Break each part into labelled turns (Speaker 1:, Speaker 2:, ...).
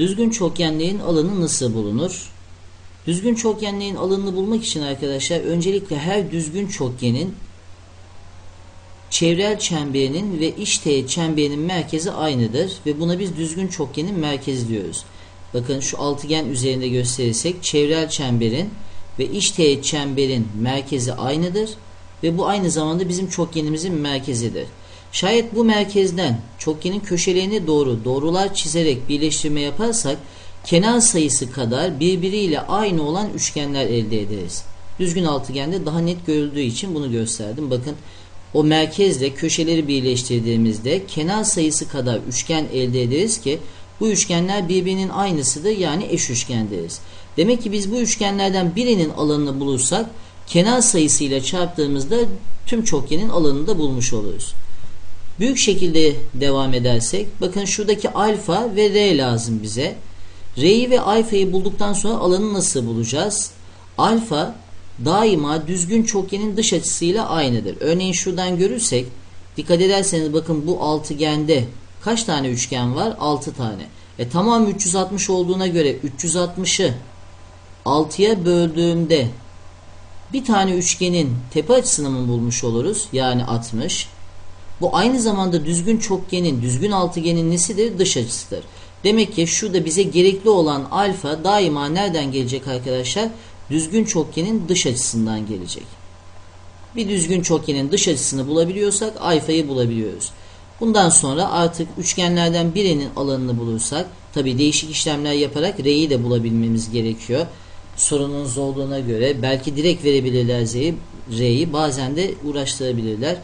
Speaker 1: Düzgün çokgenlerin alanı nasıl bulunur? Düzgün çokgenlerin alanını bulmak için arkadaşlar öncelikle her düzgün çokgenin çevrel çemberinin ve iç teğet çemberinin merkezi aynıdır ve buna biz düzgün çokgenin merkezi diyoruz. Bakın şu altıgen üzerinde gösterirsek çevrel çemberin ve iç teğet çemberin merkezi aynıdır ve bu aynı zamanda bizim çokgenimizin merkezidir. Şayet bu merkezden çokgenin köşelerine doğru doğrular çizerek birleştirme yaparsak kenar sayısı kadar birbiriyle aynı olan üçgenler elde ederiz. Düzgün altıgende daha net görüldüğü için bunu gösterdim. Bakın o merkezle köşeleri birleştirdiğimizde kenar sayısı kadar üçgen elde ederiz ki bu üçgenler birbirinin aynısıdır yani eş üçgen deriz. Demek ki biz bu üçgenlerden birinin alanını bulursak kenar sayısıyla çarptığımızda tüm çokgenin alanını da bulmuş oluruz. Büyük şekilde devam edersek bakın şuradaki alfa ve r lazım bize. R'yi ve alfayı bulduktan sonra alanı nasıl bulacağız? Alfa daima düzgün çokgenin dış açısıyla aynıdır. Örneğin şuradan görürsek dikkat ederseniz bakın bu altıgende kaç tane üçgen var? 6 tane. E tamam 360 olduğuna göre 360'ı 6'ya böldüğümde bir tane üçgenin tepe açısını mı bulmuş oluruz? Yani 60. Bu aynı zamanda düzgün çokgenin, düzgün altıgenin nesidir? Dış açısıdır. Demek ki şurada bize gerekli olan alfa daima nereden gelecek arkadaşlar? Düzgün çokgenin dış açısından gelecek. Bir düzgün çokgenin dış açısını bulabiliyorsak alfayı bulabiliyoruz. Bundan sonra artık üçgenlerden birinin alanını bulursak tabi değişik işlemler yaparak R'yi de bulabilmemiz gerekiyor. Sorunun zorluğuna göre belki direkt verebilirler R'yi bazen de uğraştırabilirler.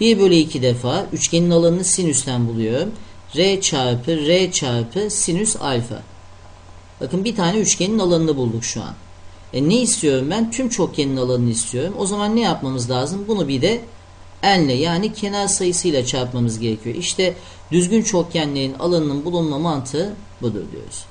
Speaker 1: 1 bölü 2 defa üçgenin alanını sinüsten buluyorum. R çarpı R çarpı sinüs alfa. Bakın bir tane üçgenin alanını bulduk şu an. E ne istiyorum ben? Tüm çokgenin alanını istiyorum. O zaman ne yapmamız lazım? Bunu bir de n'le yani kenar sayısıyla çarpmamız gerekiyor. İşte düzgün çokgenlerin alanının bulunma mantığı budur diyoruz.